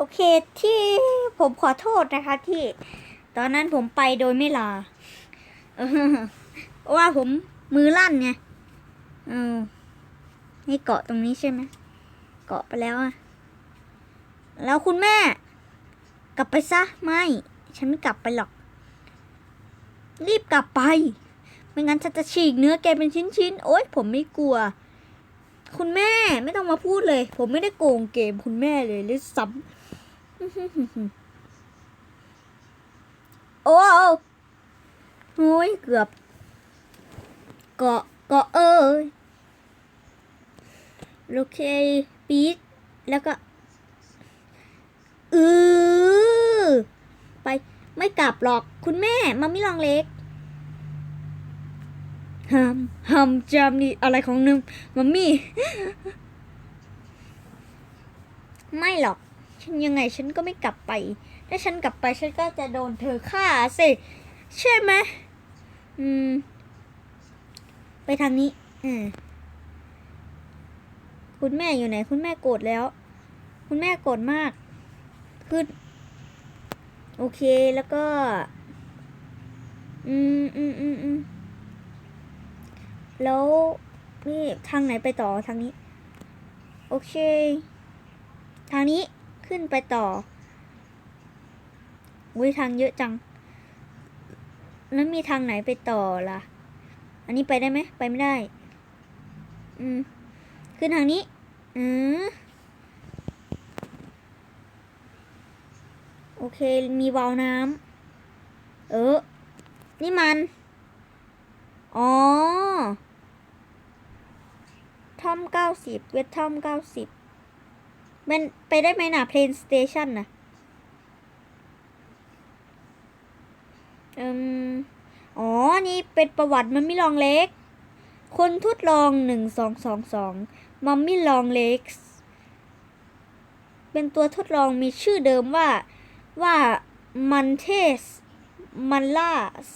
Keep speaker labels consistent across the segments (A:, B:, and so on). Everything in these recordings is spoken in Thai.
A: โอเคที่ผมขอโทษนะคะที่ ตอนนั้นผมไปโดยไม่ลาเออเพราะว่าผมมือลั่นไงเออให้เกาะตรงนี้ใช่ไหมเกาะไปแล้วอะแล้วคุณแม่ กลับไปซะไม่ ฉันไม่กลับไปหรอก รีบกลับไป ไม่งั้นฉันจะฉีกเนื้อแกเป็นชิ้นๆโอ๊ยผมไม่กลัว คุณแม่ไม่ต้องมาพูดเลย ผมไม่ได้โกงเกมคุณแม่เลยหรือซ้ำ โอ้โอ้ยเกือบเกาะเกาะเอ้ยโอเคปีดแล้วก็อือไปไม่กลับหรอกคุณแม่มามิลองเล็กฮัมฮัมจามนี่อะไรของนึงมัมมี่ ไม่หรอก ฉันยังไงฉันก็ไม่กลับไป ถ้าฉันกลับไปฉันก็จะโดนเธอฆ่าสิใช่ไหมอืม ไปทางนี้ อืมคุณแม่อยู่ไหน คุณแม่โกรธแล้ว คุณแม่โกรธมากขึ้นโอเคแล้วก็ อืมอืมอืมอืมแล้วนี่ทางไหนไปต่อทางนี้ โอเค ทางนี้ ขึ้นไปต่ออุ้ยทางเยอะจัง แล้วมีทางไหนไปต่อล่ะ อันนี้ไปได้ไหม ไปไม่ได้ อืม ขึ้นทางนี้ อืมโอเค มีวาล์วน้ำ เออ นี่มัน อ๋อทอมเก้าสิบ เวททอมเก้าสิบ มันไปได้ไหมนะเพลนสเตชันนะอืมอ๋อ นี่เป็นประวัติมัมมี่ลองเล็ก คนทดลองหนึ่งสองสองสองมัมมี่ลองเล็กเป็นตัวทดลองมีชื่อเดิมว่าว่ามันเทสมันลาส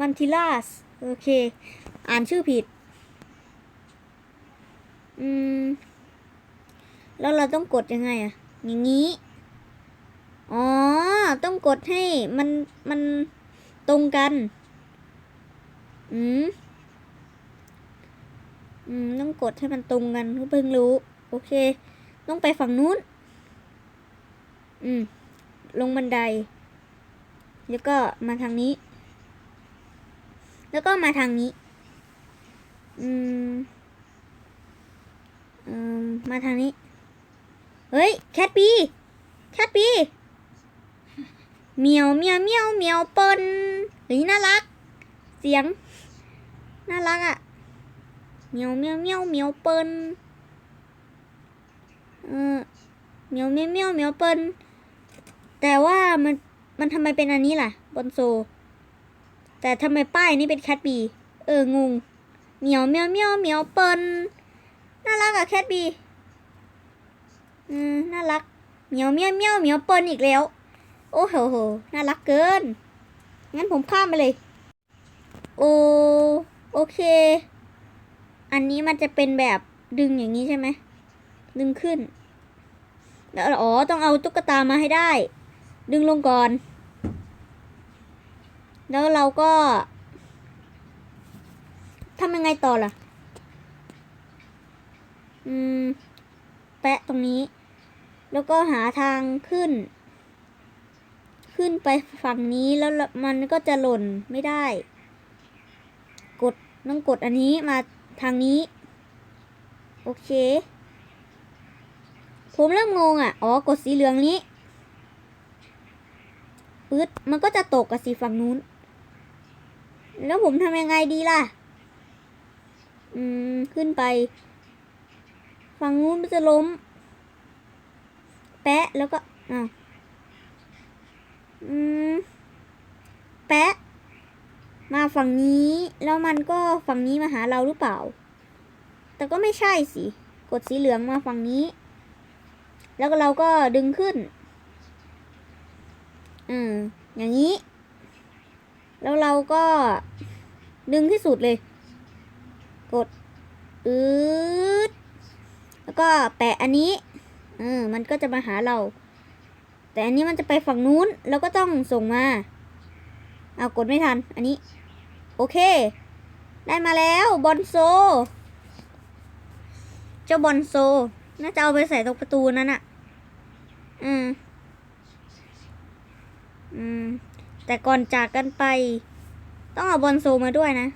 A: มันทิลาส โอเค อ่านชื่อผิด อืม แล้วเราต้องกดยังไงอะอย่างนี้ อ๋อ ต้องกดให้มันมันตรงกัน อืม อืม ต้องกดให้มันตรงกันเพิ่งรู้ โอเค ต้องไปฝั่งนู้น อืม ลงบันได แล้วก็มาทางนี้ แล้วก็มาทางนี้ อืม อืม มาทางนี้ เฮ้ย แคทปีแคทปีเมียวเมียวเมียวเมียวเปิ้ลเฮ้ยน่ารัก เสียง น่ารักอะ่ะเมียวเมียวเมียวเมียวเปิ้ลเออเมียวเมียวเมียวเมียวเปิ้ลแต่ว่ามันมันทำไมเป็นอันนี้ล่ะ บนโซ แต่ทำไมป้ายนี่เป็นแคทบีเอองงเหมียวเมียวเมียวเมียวเปิ้ลน่ารักอะแคทบี อืมน่ารักเหมียวเมียวเมียวเหมียวเปิลอีกแล้ว โอ้โหโหน่ารักเกิน งั้นผมข้ามไปเลย โอโอเค อันนี้มันจะเป็นแบบดึงอย่างนี้ใช่ไหม ดึงขึ้น แล้วอ๋อต้องเอาตุ๊กตามาให้ได้ ดึงลงก่อน แล้วเราก็ทำยังไงต่อล่ะ อืม แปะตรงนี้ แล้วก็หาทางขึ้น ขึ้นไปฝั่งนี้แล้วมันก็จะหล่นไม่ได้ กดต้องกดอันนี้มาทางนี้ โอเค ผมเริ่มงงอะ อ๋อกดสีเหลืองนี้ปึ๊ดมันก็จะตกกับสีฝั่งนู้น แล้วผมทำยังไงดีล่ะ อืม ขึ้นไป ฝั่งนู้นมันจะล้ม แปะแล้วก็อ้าอืมแปะ มาฝั่งนี้ แล้วมันก็ฝั่งนี้มาหาเราหรือเปล่า แต่ก็ไม่ใช่สิ กดสีเหลืองมาฝั่งนี้ แล้วก็เราก็ดึงขึ้น อืมอย่างนี้ แล้วเราก็ดึงที่สุดเลย กดอืดแล้วก็แปะอันนี้ เออ มันก็จะมาหาเรา แต่อันนี้มันจะไปฝั่งนู้นแล้วก็ต้องส่งมา เอากดไม่ทัน อันนี้ โอเค ได้มาแล้วบอลโซ เจ้าบอลโซ น่าจะเอาไปใส่ตรงประตูนั้นอะอืม อืม แต่ก่อนจากกันไป ต้องเอาบอลโซมาด้วยนะ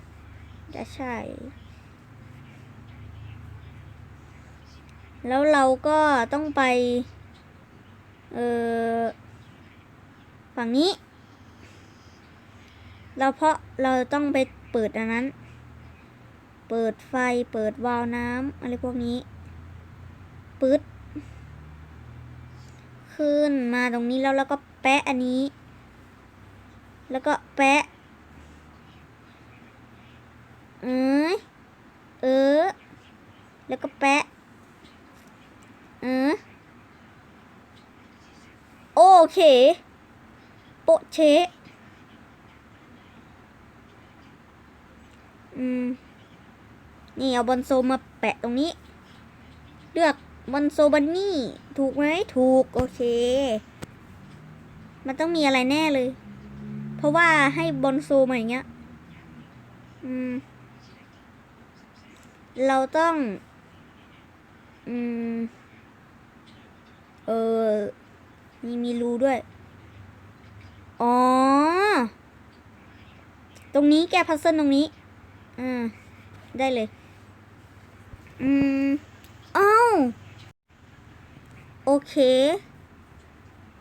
A: จะใช่ แล้วเราก็ต้องไป เออฝั่งนี้ เราเพราะเราต้องไปเปิดอันนั้น เปิดไฟเปิดวาล์วน้ำอะไรพวกนี้ปึ๊ดขึ้นมาตรงนี้แล้วเราก็แปะอันนี้ แล้วก็แปะเอ้ยเออ แล้วก็แปะ ออโอเค โปเชอืม นี่เอาบอนโซมาแปะตรงนี้ เลือกบอนโซบันนี่ ถูกไหมถูก โอเค มันต้องมีอะไรแน่เลย เพราะว่าให้บอนโซมาอย่างเงี้ย อืม เราต้อง อืม ออ มีมีรูด้วย อ๋อ ตรงนี้แกพัซเซิลตรงนี้ อ่า ได้เลย อืม อ้าโอเค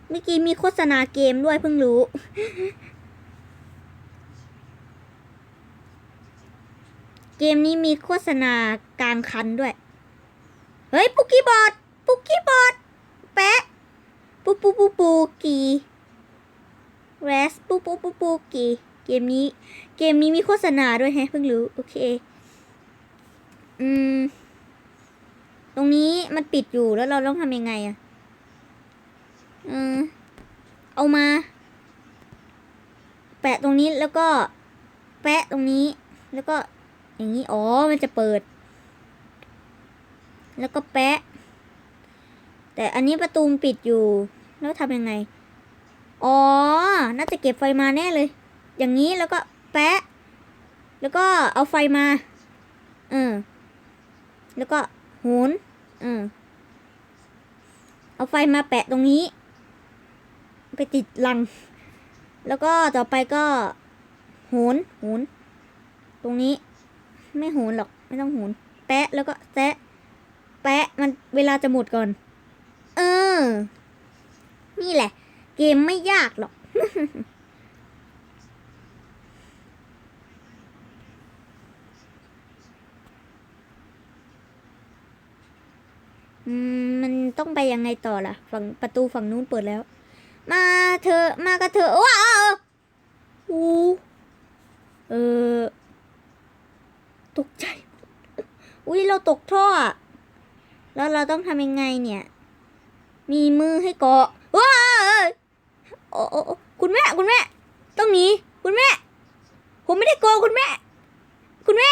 A: เมื่อกี้มีโฆษณาเกมด้วยเพิ่งรู้ เกมนี้มีโฆษณากลางคันด้วย เฮ้ย ปุกกี้บอดปุกกี้บอด แปะปูปูปูปูกีแรสปูปูปูปูกีเกมนี้ เกมนี้มีโฆษณาด้วยแฮะเพิ่งรู้ โอเค อืม ตรงนี้มันปิดอยู่แล้วเราต้องทำยังไงอะเออเอามา แปะตรงนี้แล้วก็ แปะตรงนี้ แล้วก็ อย่างนี้ อ๋อ มันจะเปิด แล้วก็แปะ แต่อันนี้ประตูปิดอยู่ แล้วทำยังไง อ๋อ น่าจะเก็บไฟมาแน่เลย อย่างนี้แล้วก็แปะ แล้วก็เอาไฟมา เออ แล้วก็โหนเออ เอาไฟมาแปะตรงนี้ ไปติดลัง แล้วก็ต่อไปก็โหนโหนตรงนี้ ไม่โหนหรอก ไม่ต้องโหนแปะแล้วก็แตะแปะมันเวลาจะหมดก่อน ออ นี่แหละ เกมไม่ยากหรอกอืมมันต้องไปยังไงต่อล่ะ ฝั่งประตูฝั่งนู้นเปิดแล้ว มาเธอ มากับเธอ ว้าวอู้เออ ตกใจ อุ้ยเราตกท่อ แล้วเราต้องทำยังไงเนี่ย มีมือให้เกาะว้าโอ้โอ้คุณแม่คุณแม่ ต้องหนีคุณแม่ ผมไม่ได้โกงคุณแม่ คุณแม่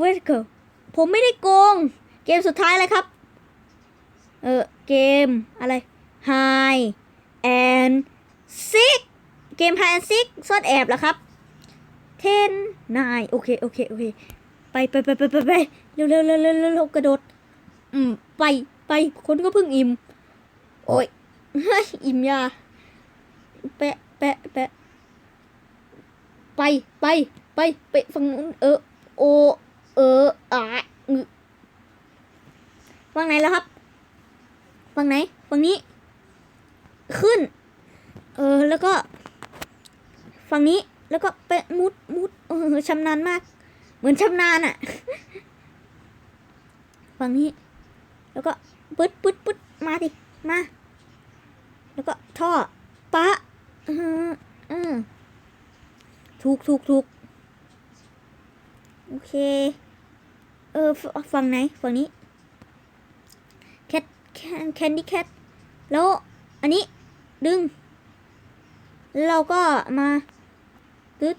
A: Wait go ผมไม่ได้โกง เกมสุดท้ายเลยครับ เออเกมอะไร Hide and Seek เกม Hide and Seek ซ่อนแอบเหรอครับ ten nine โอเคโอเคโอเคไปไปไปไปไปเร็วเร็วเร็วเร็วเร็วกระโดด อืม ไป ไปคนก็เพิ่งอิ่ม โอ้ยเฮ้ยอิ่มยา แปะแปะแปะไปไปไปไปฝั่งนู้นเออโอเอออะอือฝั่งไหนแล้วครับฝั่งไหนฝั่งนี้ ขึ้น เออแล้วก็ฝั่งนี้แล้วก็ไปมุดมุดเออชำนาญมาก เหมือนชำนาญอะฝั่งนี้ แล้วก็ ปึ๊ดปึ๊ดปึ๊ดมาดิมา แล้วก็ท่อปะออเออถูกถูกถูกโอเค เออฟฝั่งไหนฝั่งนี้แคทแคนแคนดี้แคทแล้วอันนี้ดึงแล้วเราก็มาตึ๊ด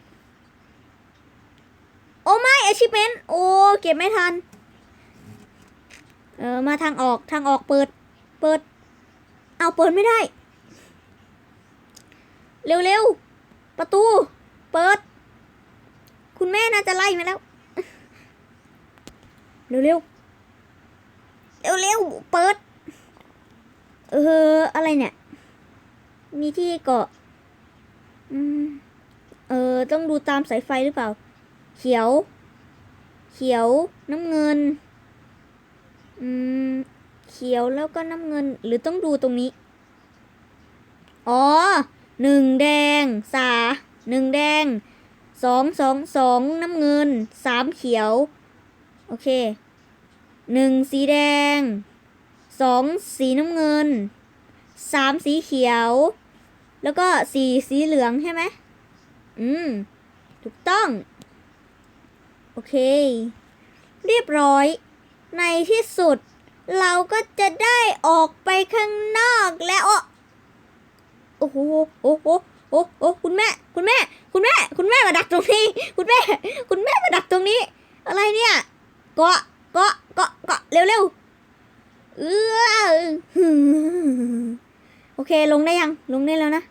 A: โอ้ไม่ achievement โอ้ เก็บไม่ทัน เออมาทางออกทางออกเปิด เปิด เอาเปิดไม่ได้ เร็วๆ ประตู เปิด คุณแม่น่าจะไล่มาแล้ว เร็วๆ เร็วๆ เปิด เออ อะไรเนี่ย มีที่เกาะ อืม เออ ต้องดูตามสายไฟหรือเปล่า เขียว เขียว น้ำเงิน อืม เขียวแล้วก็น้ำเงิน หรือต้องดูตรงนี้ อ๋อหนึ่งแดงสาหนึ่งแดงสองสองสองน้ำเงินสามเขียว โอเคหนึ่งสีแดงสองสีน้ำเงินสามสีเขียว แล้วก็สี่สีเหลืองใช่ไหมอืม ถูกต้อง โอเค เรียบร้อย ในที่สุด เราก็จะได้ออกไปข้างนอกแล้ว โอ้โหโอ้โหโอ้โหคุณแม่ คุณแม่ คุณแม่ คุณแม่มาดักตรงนี้ คุณแม่ คุณแม่มาดักตรงนี้ อะไรเนี่ย เกาะ เกาะ เกาะ เกาะ เร็วเร็วเออโอเค ลงได้ยัง ลงได้แล้วนะ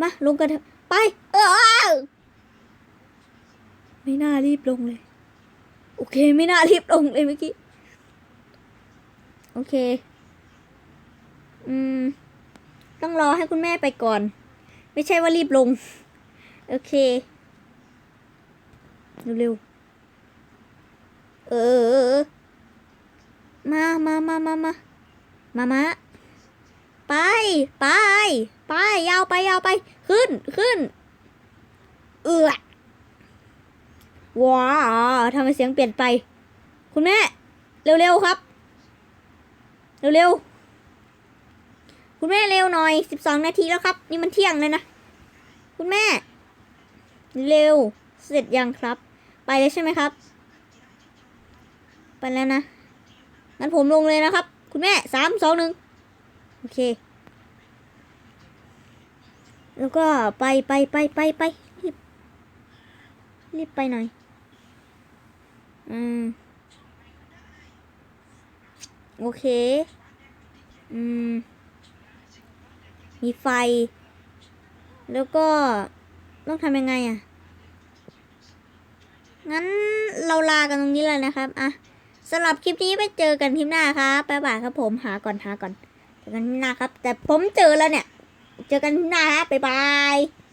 A: มา ลงกันเถอะ ไป เออ ไม่น่ารีบลงเลย โอเค ไม่น่ารีบลงเลยเมื่อกี้ โอเค อืม ต้องรอให้คุณแม่ไปก่อน ไม่ใช่ว่ารีบลง โอเค เร็วๆ เออ มามามามามามามาไป ไป ไป ยาวไป ยาวไป ขึ้น ขึ้น เอือว้าทำไมเสียงเปลี่ยนไป คุณแม่ เร็ว ๆ ครับ เร็วๆ คุณแม่เร็วหน่อยสิบสองนาทีแล้วครับ นี่มันเที่ยงเลยนะ คุณแม่ เร็ว เสร็จยังครับ ไปเลยใช่ไหมครับ ไปแล้วนะ งั้นผมลงเลยนะครับ คุณแม่สามสองหนึ่งโอเค แล้วก็ไปไปไปไปไปรีบรีบไปหน่อย อืม โอเค อืม มีไฟ แล้วก็ต้องทำยังไงอะ่ะ งั้นเราลากันตรงนี้เลยนะครับ อะสำหรับคลิปนี้ไปเจอกันคลิปหน้าครับบ๊ายบายครับผมหาก่อนหาก่อน เจอกันคลิปหน้าครับ แต่ผมเจอแล้วเนี่ย เจอกันคลิปหน้าฮะบ๊ายบาย